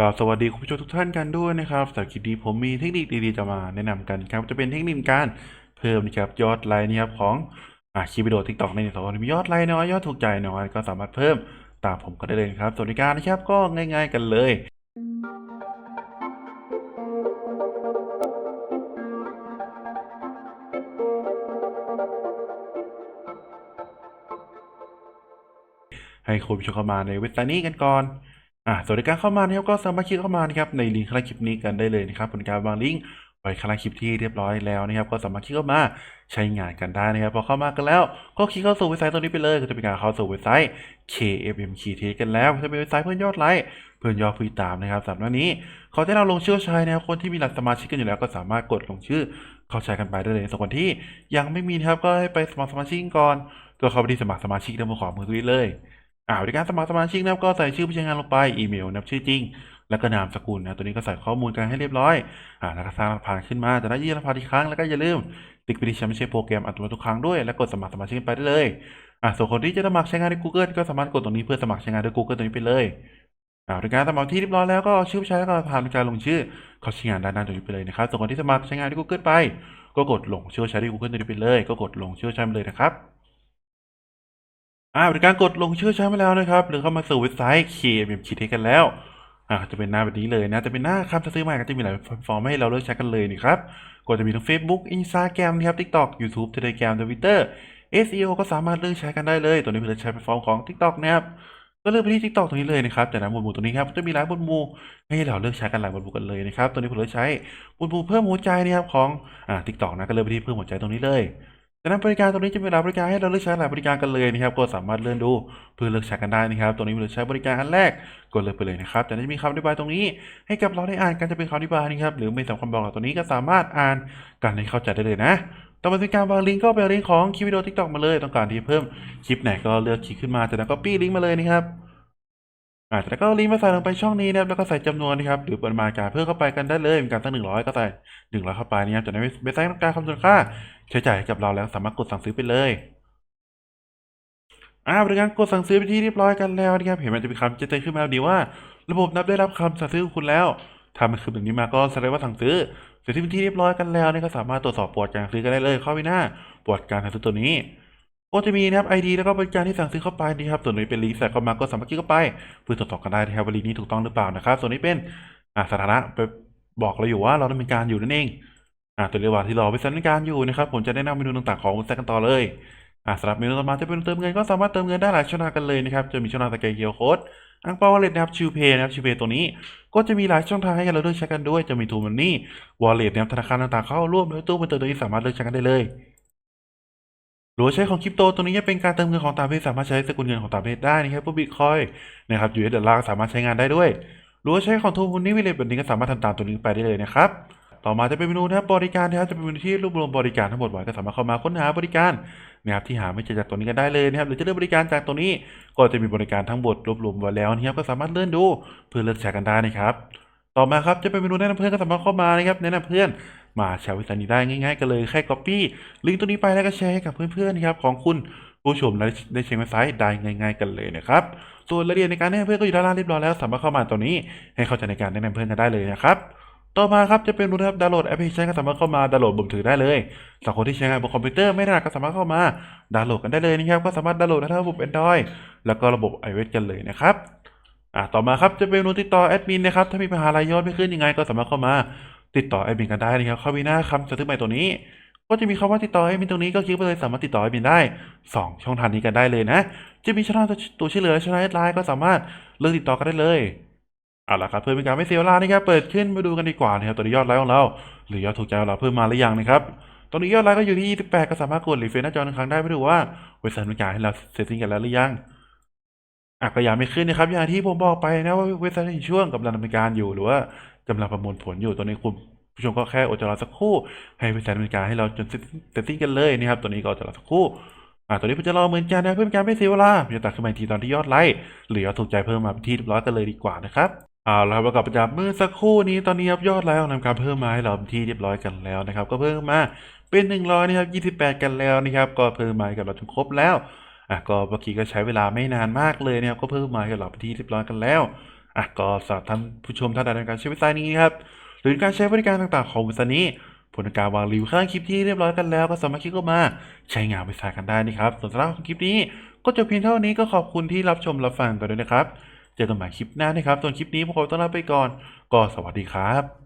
ก็สวัสดีคุณผู้ชมทุกท่านกันด้วยนะครับสำหรับคลิปนี้ผมมีเทคนิคดีๆจะมาแนะนำกันครับจะเป็นเทคนิคการเพิ่มนะครับยอดไลค์นะครับของอ่าคลิปวิดีโอทิกตอกในสองมียอดไลค์น้อยยอดถูกใจน้อยก็สามารถเพิ่มตามผมก็ได้เลยครับส่วนในการนะครับก็ง่าย ๆ กันเลยให้คุณผู้ชมเข้ามาในเว็บไซต์นี้กันก่อน อ่าส่วนในการเข้ามานะครับก็สามารถคลิกเข้ามานะครับในลิงก์ข้างล่างคลิปนี้กันได้เลยนะครับผลการวางลิงก์ไว้ข้างล่างคลิปที่เรียบร้อยแล้วนะครับก็สามารถคลิกเข้ามาใช้งานกันได้นะครับพอเข้ามากันแล้ว ก็คลิกเข้าสู่เว็บไซต์ตัวนี้ไปเลยก็จะเป็นการเข้าสู่เว็บไซต์ KFM k t กันแล้วก็จะเป็นเว็บไซต์เพื่อนยอดไลค์เพื่อนยอดผู้ติดตามนะครับสำหรับนนี้เขาจะเราลงชื่อใช้นะครับคนที่มีหลักสมาชิกกันอยู่แล้วก็สามารถกดลงชื่อเข้าใช้กันไปได้เลยส่วนคนที่ยังไม่มีนะครับก็ให้ไปสมัครสมาชิกก่อนก็เข้าไปที่สมัครสมาชิกด้านบนขวามือตรงนี้เลย อ่าบริการสมัครสมาชิกนะครับก็ใส่ชื่อผู้ใช้งานลงไปอีเมลนะชื่อจริง แล้วก็นามสกุลนะตัวนี้ก็ใส่ข้อมูลกันให้เรียบร้อยอ่าแล้วก็สร้างรหัสผ่านขึ้นมาจะได้ยื่นรหัสผ่านอีกครั้งแล้วก็อย่าลืมติ๊กไปที่แชมป์ใช้โปรแกรมอัตโนมัติทุกครั้งด้วย แล้วกดสมัครสมาชิกไปได้เลยอ่าส่วนคนที่จะสมัครใช้งานใน Google ก็สามารถกดตรงนี้เพื่อสมัครใช้งานด้วย Google ตรงนี้ไปเลยอ่าบริการสมัครที่เรียบร้อยแล้วก็ชื่อผู้ใช้แล้วก็ผ่านการลงชื่อเขาใช้งานด้านหน้าตรงนี้ไปเลยนะครับส่วนคนที่สมัครใช้งานด้วย Google ไป ก็กดลงชื่อใช้ด้วย Google ตรงนี้ไปเลย ก็กดลงชื่อใช้ไปเลยนะครับ อ่าบริการกดลงชื่อใช้มาแล้วนะครับ หรือเข้ามาสู่เว็บไซต์ KMM คิดให้กันแล้วอ่าจะเป็นหน้าแบบนี้เลยนะจะเป็นหน้าคำซื้อใหม่ก็จะมีหลายแพลตฟอร์มให้เราเลือกใช้กันเลยนี่ครับก็จะมีทั้ง Facebook Instagram นะครับ TikTok YouTube Telegram Twitter SEO ก็สามารถเลือกใช้กันได้เลยตัวนี้เพื่อใช้แพลตฟอร์มของ TikTok นะครับก็เลือกไปที่ TikTok ตรงนี้เลยนะครับจากนั้นหมวดหมู่ตรงนี้ครับจะมีหลายหมวดหมู่ให้เราเลือกใช้กันหลายหมวดหมู่กันเลยนะครับตัวนี้ผมเลือกใช้หมวดหมู่เพิ่มหัวใจนะครับของอ่า TikTok นะก็เลือกไปที่เพิ่มหัวใจตรงนี้เลย จากนั้นบริการตรงนี้จะมีหลายบริการให้เราเลือกใช้หลายบริการกันเลยนะครับ ก็สามารถเลื่อนดูเพื่อเลือกใช้กันได้นะครับ ตรงนี้เลือกใช้บริการอันแรกกดเลือกไปเลยนะครับจากนั้นจะมีคำอธิบายตรงนี้ ให้กับเราได้อ่านกันจะเป็นคำอธิบายนะครับ หรือไม่สำคัญบอกตรงนี้ก็สามารถอ่านกันให้เข้าใจได้เลยนะต่อมาเป็นการวางลิงก์ก็ไปลิงก์ของคลิปวิดีโอทิกตอกมาเลย ต้องการที่เพิ่มคลิปไหนก็เลือกคลิกขึ้นมาจากนั้นก็ปี้ลิงก์มาเลยนะครับ อ่าจากนั้นก็ลิงก์มาใส่ลงไปช่องนี้นะครับแล้วก็ใส่จำนวนนะครับหรือปริมาณการเพิ่มเข้าไปกันได้เลยเป็นการตั้งหนึ่งร้อยก็ใส่หนึ่งร้อยเข้าไปนะครับจากนั้นเว็บไซต์ต้องการคำนวณค่าใช้จ่ายกับเราแล้วสามารถกดสั่งซื้อไปเลยอ่าบริการกดสั่งซื้อไปที่เรียบร้อยกันแล้วนะครับเห็นมันจะมีคำแจ้งขึ้นมาดีว่า ระบบนับได้รับคำสั่งซื้อของคุณแล้วถ้ามันคือแบบนี้มาก็แสดงว่าสั่งซื้อเสร็จที่เป็นที่เรียบร้อยกันแล้วนี่ก็สามารถตรวจสอบประวัติการซื้อกันได้เลยเข้าไปหน้าประวัติการสั่งซื้อตัวนี้ ก็จะมีนะครับ ID แล้วก็บริการที่สั่งซื้อเข้าไปนะครับส่วนนี้เป็นลิงก์ใส่เข้ามาก็สามารถคลิกเข้าไปเพื่อตรวจสอบกันได้นะครับว่าลิงก์นี้ถูกต้องหรือเปล่านะครับส่วนนี้เป็นอ่าสถานะไปบอกเราอยู่ว่าเราดำเนินการอยู่นั่นเองอ่าตัวเรียกว่าที่รอไปดำเนินการอยู่นะครับผมจะแนะนำเมนูต่างๆของเว็บไซต์กันต่อเลยอ่าสำหรับเมนูต่อมาจะเป็นเติมเงินก็สามารถเติมเงินได้หลายช่องทางกันเลยนะครับจะมีช่องทางสแกนเคอร์โค้ดอังเปาวอลเล็ตนะครับชิวเพย์นะครับชิวเพย์ตัวนี้ ก็จะมีหลายช่องทางให้เราเลือกใช้กันด้วย จะมีทูมันนี่วอลเล็ตนะครับธนาคารต่างๆเข้าร่วมโดยตู้เป็นตัวนี้สามารถเลือกใช้กันได้เลย หรือใช้ของคริปโตตัวนี้เป็นการเติมเงินของต่างประเทศสามารถใช้สกุลเงินของต่างประเทศได้นะครับพวกบิตคอยนะครับยูเอสดอลลาร์สามารถใช้งานได้ด้วยหรือว่าใช้ของทูมันนี่วิเลตแบบนี้ก็สามารถทำตามตัวนี้ไปได้เลยนะครับต่อมาจะเป็นเมนูนะครับบริการนะครับจะเป็นเมนูที่รวบรวมบริการทั้งหมดไว้ก็สามารถเข้ามาค้นหาบริการนะครับที่หาไม่เจอจากตัวนี้กันได้เลยนะครับหรือจะเลือกบริการจากตัวนี้ก็จะมีบริการทั้งหมดรวบรวมไว้แล้วนะครับก็สามารถเลื่อนดูเพื่อเลือกใช้กันได้นะครับต่อมาครับจะเป็นเมนูแนะนำเพื่อนก็สามารถเข้ามานะครับแนะนำเพื่อน มาแชร์วิสัยนี้ได้ง่ายๆกันเลยแค่ copy ลิงก์ตัวนี้ไปแล้วก็แชร์ให้กับเพื่อนๆครับของคุณผู้ชมและได้เช็คเว็บไซต์ได้ง่าย ๆ กันเลยนะครับส่วนรายละเอียดในการแนะนำเพื่อนก็อยู่ด้านล่างเรียบร้อยแล้วสามารถเข้ามาตัวนี้ให้เข้าใจในการแนะนำเพื่อนกันได้เลยนะครับต่อมาครับจะเป็นรูนะครับดาวน์โหลดแอปพลิเคชันก็สามารถเข้ามาดาวน์โหลดบนมือถือได้เลยสำหรับคนที่ใช้งานบนคอมพิวเตอร์ไม่ถนัดก็สามารถเข้ามาดาวน์โหลดกันได้เลยนะครับก็สามารถดาวน์โหลดได้ทั้งระบบ Android แล้วก็ระบบ iOS กันเลยนะครับอ่าต่อมาครับจะเป็นรูติดต่อแอดมินนะครับถ้ามีปัญหารายยอดไม่ขึ้นยังไงก็สามารถเข้ามา ติดต่อแอดมินกันได้นะครับเข้าไปหน้าคำสั่งซื้อใหม่ตัวนี้ ก็จะมีคำว่าติดต่อแอดมินตรงนี้ก็คลิกไปเลยสามารถติดต่อแอดมินได้สองช่องทางนี้กันได้เลยนะ จะมีช่องทางตัวช่วยเหลือช่องทางไลน์ก็สามารถเลือกติดต่อกันได้เลยเอาละครับเพื่อเป็นการไม่เสียเวลานะครับเปิดขึ้นมาดูกันดีกว่านะครับตอนนี้ยอดไลค์ของเรา หรือยอดถูกใจของเราเพิ่มมาหรือยังนะครับตอนนี้ยอดไลค์ก็อยู่ที่ 28 ก็สามารถกดรีเฟรชหน้าจอหนึ่งครั้งได้ไม่รู้ว่าเว็บไซต์บริการให้เราเซตติ้งกันแล้วหรือยังอะก็ยังไม่ขึ้นนะครับอย่างที่ผมบอกไปนะว่าเว็บไซต์ในช่วงกำลังดำเนินการอยู่หรือว่า กำลังประมวลผลอยู่ตอนนี้คุณผู้ชมก็แค่อดใจรอสักครู่ ให้เว็บไซต์ดำเนินการให้เราจนเซตติ้งกันเลยนะครับตัวนี้ก็อดใจรอสักครู่อ่าตัวนี้ผมจะรอเหมือนกันนะเพื่อเป็นการไม่เสียเวลาผมจะตัดขึ้นมาทีตอนที่ยอดไลค์หรือยอดถูกใจเพิ่มมาเป็นที่เรียบร้อยกันเลยดีกว่านะครับอ่าแล้วเรากลับไปจากเมื่อสักครู่นี้ตอนนี้ครับยอดไลค์ของทำการเพิ่มมาให้เราเป็นที่เรียบร้อยกันแล้วนะครับ ก็เพิ่มมาเป็นหนึ่งร้อยนะครับยี่สิบแปดกันแล้วนะครับก็เพิ่มมาให้กับเราจนครบแล้วอะก็เมื่อกี้ก็ใช้เวลาไม่นานมากเลยนะครับก็เพิ่มมาให้กับเราเป็นที่เรียบร้อยกันแล้ว อะก็สำหรับท่านผู้ชมท่านใดในการใช้เว็บไซต์นี้นะครับหรือการใช้บริการต่างๆของบริษัทนี้ผลการวางรีวิวข้างคลิปที่เรียบร้อยกันแล้วก็สามารถคลิกเข้ามาใช้งานบริษัทกันได้นะครับส่วนสาระของคลิปนี้ก็จบเพียงเท่านี้ก็ขอบคุณที่รับชมรับฟังกันด้วยนะครับ เจอกันใหม่คลิปหน้านะครับส่วนคลิปนี้พวกเราต้องลาไปก่อน ก็สวัสดีครับ